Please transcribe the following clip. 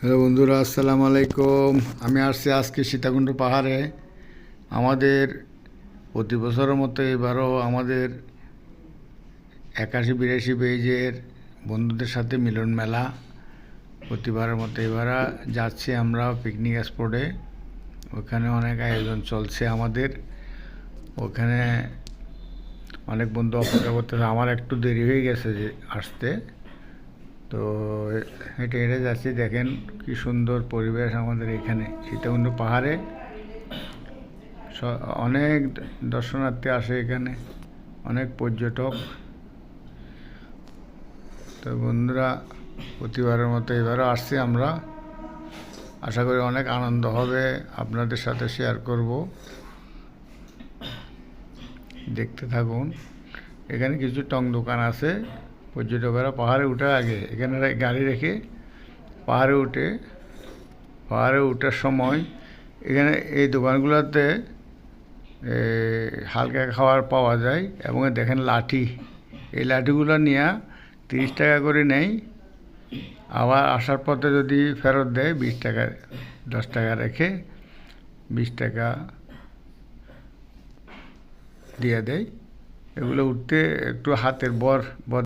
Hello বন্ধুরা, আসসালামু আলাইকুম। আমি আসছি আজকে সীতাকুণ্ড পাহাড়ে। আমাদের প্রতি বছরের মতো এবারও আমাদের একাশি বিরাশি পেজের বন্ধুদের সাথে মিলন মেলা প্রতিবারের মতো এবার যাচ্ছি আমরা পিকনিক স্পটে ওখানে অনেক আয়োজন চলছে আমাদের। ওখানে অনেক বন্ধু অপেক্ষা করতেছে। আমার একটু দেরি হয়ে গেছে যে আসতে। তো হেঁটে হেঁটে যাচ্ছি, দেখেন কি সুন্দর পরিবেশ আমাদের এখানে। সীতাকুণ্ড পাহাড়ে। অনেক দর্শনার্থী আসে এখানে, অনেক পর্যটক। তো বন্ধুরা, প্রতিবারের মতো এবারও আসছি আমরা। আশা করি অনেক আনন্দ হবে, আপনাদের সাথে শেয়ার করব। দেখতে থাকুন। এখানে কিছু টং দোকান আছে। পর্যটকেরা পাহাড়ে উঠার আগে এখানে গাড়ি রেখে পাহাড়ে উঠে, পাহাড়ে ওঠার সময় এখানে এই দোকানগুলোতে হালকা খাবার পাওয়া যায় এবং দেখেন লাঠি। এই লাঠিগুলো নিয়ে তিরিশ টাকা করে নেয় আবার আসার পথে যদি ফেরত দেয়, বিশ টাকা, দশ টাকা রেখে বিশ টাকা দিয়ে দেয়। এগুলো উঠতে একটু হাতের বর বর